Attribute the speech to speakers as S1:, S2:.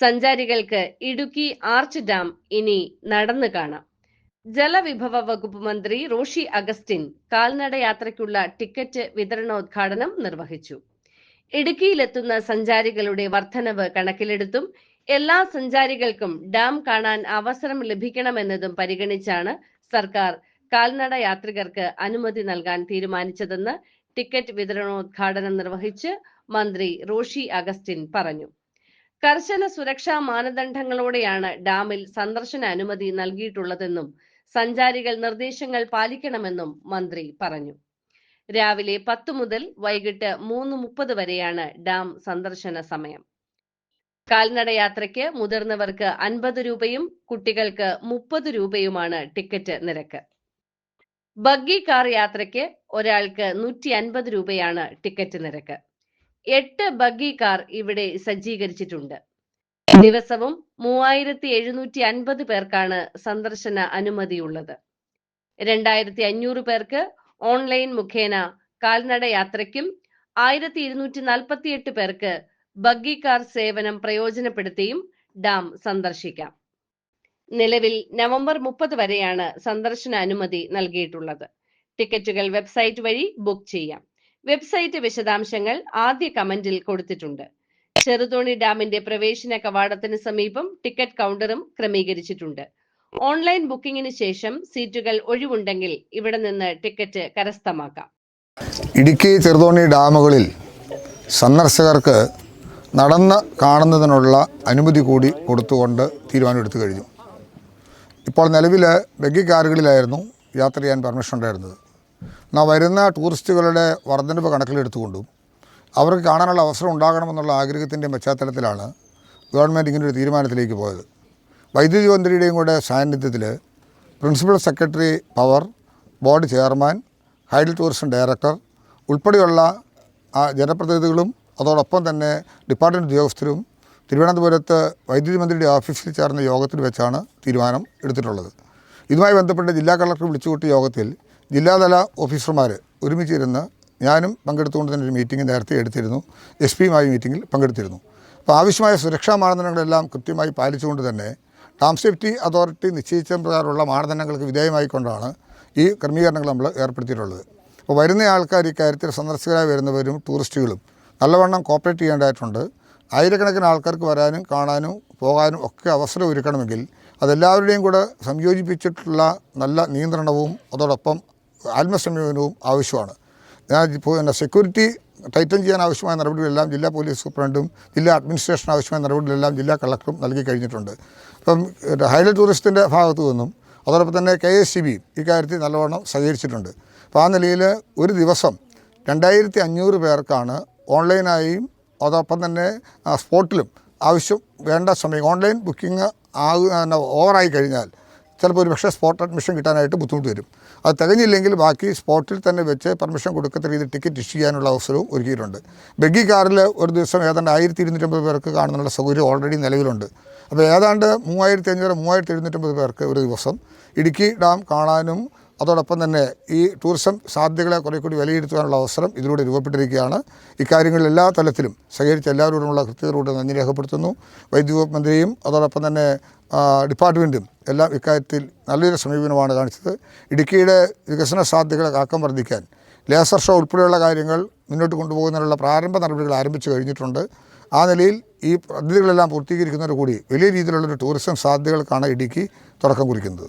S1: സഞ്ചാരികൾക്ക് Idukki arch dam ഇനി നടന്നു കാണാം. ജലവിഭവ വകുപ്പ് മന്ത്രി റോഷി അഗസ്റ്റിൻ കാൽനട യാത്രയ്ക്കുള്ള ടിക്കറ്റ് വിതരണോദ്ഘാടനം നിർവഹിച്ചു. ഇടുക്കിയിലെത്തുന്ന സഞ്ചാരികളുടെ വർധനവ് കണക്കിലെടുത്തും എല്ലാ സഞ്ചാരികൾക്കും ഡാം കാണാൻ അവസരം ലഭിക്കണമെന്നതും പരിഗണിച്ചാണ് സർക്കാർ കാൽനട യാത്രികർക്ക് അനുമതി നൽകാൻ തീരുമാനിച്ചതെന്ന് ടിക്കറ്റ് വിതരണോദ്ഘാടനം നിർവഹിച്ച് മന്ത്രി റോഷി അഗസ്റ്റിൻ പറഞ്ഞു. കർശന സുരക്ഷാ മാനദണ്ഡങ്ങളോടെയാണ് ഡാമിൽ സന്ദർശന അനുമതി നൽകിയിട്ടുള്ളതെന്നും സഞ്ചാരികൾ നിർദ്ദേശങ്ങൾ പാലിക്കണമെന്നും മന്ത്രി പറഞ്ഞു. രാവിലെ പത്ത് മുതൽ വൈകിട്ട് മൂന്ന് മുപ്പത് വരെയാണ് ഡാം സന്ദർശന സമയം. കാൽനടയാത്രയ്ക്ക് മുതിർന്നവർക്ക് അൻപത് രൂപയും കുട്ടികൾക്ക് മുപ്പത് രൂപയുമാണ് ടിക്കറ്റ് നിരക്ക്. ബഗ്ഗി കാർ യാത്രയ്ക്ക് ഒരാൾക്ക് നൂറ്റി അൻപത് രൂപയാണ് ടിക്കറ്റ് നിരക്ക്. എട്ട് ബഗ്ഗി കാർ ഇവിടെ സജ്ജീകരിച്ചിട്ടുണ്ട്. ദിവസവും മൂവായിരത്തി എഴുന്നൂറ്റി അൻപത് പേർക്കാണ് സന്ദർശന അനുമതിയുള്ളത്. രണ്ടായിരത്തി അഞ്ഞൂറ് പേർക്ക് ഓൺലൈൻ മുഖേന കാൽനട യാത്രയ്ക്കും ആയിരത്തി ഇരുന്നൂറ്റി നാൽപ്പത്തിയെട്ട് പേർക്ക് ബഗ്ഗി കാർ സേവനം പ്രയോജനപ്പെടുത്തിയും ഡാം സന്ദർശിക്കാം. നിലവിൽ നവംബർ മുപ്പത് വരെയാണ് സന്ദർശന അനുമതി നൽകിയിട്ടുള്ളത്. ടിക്കറ്റുകൾ വെബ്സൈറ്റ് വഴി ബുക്ക് ചെയ്യാം. വെബ്സൈറ്റ് വിശദാംശങ്ങൾ ആദ്യ കമന്റിൽ കൊടുത്തിട്ടുണ്ട്. ചെറുതോണി ഡാമിന്റെ പ്രവേശന കവാടത്തിന് സമീപം ടിക്കറ്റ് കൗണ്ടറും ക്രമീകരിച്ചിട്ടുണ്ട്. ഓൺലൈൻ ബുക്കിംഗിന് ശേഷം സീറ്റുകൾ ഒഴിവുണ്ടെങ്കിൽ ഇവിടെ നിന്ന് ടിക്കറ്റ് കരസ്ഥമാക്കാം.
S2: ഇടുക്കി ചെറുതോണി ഡാമുകളിൽ സന്ദർശകർക്ക് നടന്ന് കാണുന്നതിനുള്ള അനുമതി കൂടി കൊടുത്തുകൊണ്ട് തീരുമാനമെടുത്തു കഴിഞ്ഞു. ഇപ്പോൾ നിലവിൽ ബഗ്ഗി കാറുകളിലായിരുന്നു യാത്ര ചെയ്യാൻ പെർമിഷൻ ഉണ്ടായിരുന്നത്. എന്നാൽ വരുന്ന ടൂറിസ്റ്റുകളുടെ വർധനവ് കണക്കിലെടുത്തുകൊണ്ടും അവർക്ക് കാണാനുള്ള അവസരം ഉണ്ടാകണമെന്നുള്ള ആഗ്രഹത്തിന്റെ പശ്ചാത്തലത്തിലാണ് ഗവൺമെന്റ് ഇങ്ങനൊരു തീരുമാനത്തിലേക്ക് പോയത്. വൈദ്യുതി മന്ത്രിയുടെയും കൂടെ സാന്നിധ്യത്തിൽ principal secretary power board chairman hydel tourism director ഉൾപ്പെടെയുള്ള ജനപ്രതിനിധികളും അതോടൊപ്പം തന്നെ ഡിപ്പാർട്ട്മെന്റ് ഉദ്യോഗസ്ഥരും തിരുവനന്തപുരത്ത് വൈദ്യുതി മന്ത്രിയുടെ ഓഫീസിൽ ചേർന്ന യോഗത്തിൽ വെച്ചാണ് തീരുമാനം എടുത്തിട്ടുള്ളത്. ഇതുമായി ബന്ധപ്പെട്ട് ജില്ലാ കളക്ടർ വിളിച്ചുകൂട്ടിയ യോഗത്തിൽ ജില്ലാതല ഓഫീസർമാർ ഒരുമിച്ചിരുന്ന് ഞാനും പങ്കെടുത്തുകൊണ്ട് തന്നെ ഒരു മീറ്റിംഗ് നേരത്തെ എടുത്തിരുന്നു. എസ് പിയുമായി മീറ്റിങ്ങിൽ പങ്കെടുത്തിരുന്നു. അപ്പോൾ ആവശ്യമായ സുരക്ഷാ മാനദണ്ഡങ്ങളെല്ലാം കൃത്യമായി പാലിച്ചുകൊണ്ട് തന്നെ ഡാം സേഫ്റ്റി അതോറിറ്റി നിശ്ചയിച്ച പ്രകാരമുള്ള മാനദണ്ഡങ്ങൾക്ക് വിധേയമായിക്കൊണ്ടാണ് ഈ ക്രമീകരണങ്ങൾ നമ്മൾ ഏർപ്പെടുത്തിയിട്ടുള്ളത്. അപ്പോൾ വരുന്ന ആൾക്കാർ ഇക്കാര്യത്തിൽ സന്ദർശകരായി വരുന്നവരും ടൂറിസ്റ്റുകളും നല്ലവണ്ണം കോപ്പറേറ്റ് ചെയ്യേണ്ടതായിട്ടുണ്ട്. ആയിരക്കണക്കിന് ആൾക്കാർക്ക് വരാനും കാണാനും പോകാനും ഒക്കെ അവസരം ഒരുക്കണമെങ്കിൽ അതെല്ലാവരുടെയും കൂടെ സംയോജിപ്പിച്ചിട്ടുള്ള നല്ല നിയന്ത്രണവും അതോടൊപ്പം ആത്മസംയമനവും ആവശ്യമാണ്. പിന്നെ സെക്യൂരിറ്റി ടൈറ്റൻ ചെയ്യാൻ ആവശ്യമായ നടപടികളെല്ലാം ജില്ലാ പോലീസ് സൂപ്രണ്ടും ജില്ലാ അഡ്മിനിസ്ട്രേഷൻ ആവശ്യമായ നടപടികളെല്ലാം ജില്ലാ കളക്ടറും നൽകി കഴിഞ്ഞിട്ടുണ്ട്. അപ്പം ഹൈലൈറ്റ് ടൂറിസ്റ്റിന്റെ ഭാഗത്തു നിന്നും അതോടൊപ്പം തന്നെ കെ എസ് സി ബിയും ഇക്കാര്യത്തിൽ നല്ലവണ്ണം സഹകരിച്ചിട്ടുണ്ട്. അപ്പോൾ ആ നിലയിൽ ഒരു ദിവസം രണ്ടായിരത്തി അഞ്ഞൂറ് പേർക്കാണ് ഓൺലൈനായും അതോടൊപ്പം തന്നെ സ്പോട്ടിലും ആവശ്യം വേണ്ട സമയം ഓൺലൈൻ ബുക്കിംഗ് ആകുന്ന ഓവറായി കഴിഞ്ഞാൽ ചിലപ്പോൾ ഒരു പക്ഷേ സ്പോട്ട് അഡ്മിഷൻ കിട്ടാനായിട്ട് ബുദ്ധിമുട്ട് വരും. അത് തികഞ്ഞില്ലെങ്കിൽ ബാക്കി സ്പോട്ടിൽ തന്നെ വെച്ച് പെർമിഷൻ കൊടുക്കത്ത രീതിയിൽ ടിക്കറ്റ് ഇഷ്യൂ ചെയ്യാനുള്ള അവസരവും ഒരുക്കിയിട്ടുണ്ട്. ബഗ്ഗി കാറിൽ ഒരു ദിവസം ഏതാണ്ട് ആയിരത്തി ഇരുന്നൂറ്റമ്പത് പേർക്ക് കാണുന്നുള്ള സൗകര്യം ഓൾറെഡി നിലവിലുണ്ട്. അപ്പോൾ ഏതാണ്ട് മൂവായിരത്തി അഞ്ഞൂറ് മൂവായിരത്തി എഴുന്നൂറ്റമ്പത് പേർക്ക് ഒരു ദിവസം ഇടുക്കി ഡാം കാണാനും അതോടൊപ്പം തന്നെ ഈ ടൂറിസം സാധ്യതകളെ കുറെ കൂടി വിലയിരുത്തുവാനുള്ള അവസരം ഇതിലൂടെ രൂപപ്പെട്ടിരിക്കുകയാണ്. ഇക്കാര്യങ്ങളിൽ എല്ലാ തലത്തിലും സഹകരിച്ച എല്ലാവരോടുമുള്ള കൃത്യതയോട് നന്ദി രേഖപ്പെടുത്തുന്നു. വൈദ്യുതി മന്ത്രിയും അതോടൊപ്പം തന്നെ ഡിപ്പാർട്ട്മെന്റും എല്ലാം ഇക്കാര്യത്തിൽ നല്ലൊരു സമീപനമാണ് കാണിച്ചത്. ഇടുക്കിയുടെ വികസന സാധ്യതകളെ കാക്കം വർദ്ധിക്കാൻ ലേസർ ഷോ ഉൾപ്പെടെയുള്ള കാര്യങ്ങൾ മുന്നോട്ട് കൊണ്ടുപോകുന്നതിനുള്ള പ്രാരംഭ നടപടികൾ ആരംഭിച്ചു കഴിഞ്ഞിട്ടുണ്ട്. ആ നിലയിൽ ഈ പദ്ധതികളെല്ലാം പൂർത്തീകരിക്കുന്നതോടുകൂടി വലിയ രീതിയിലുള്ളൊരു ടൂറിസം സാധ്യതകൾക്കാണ് ഇടുക്കി തുടക്കം കുറിക്കുന്നത്.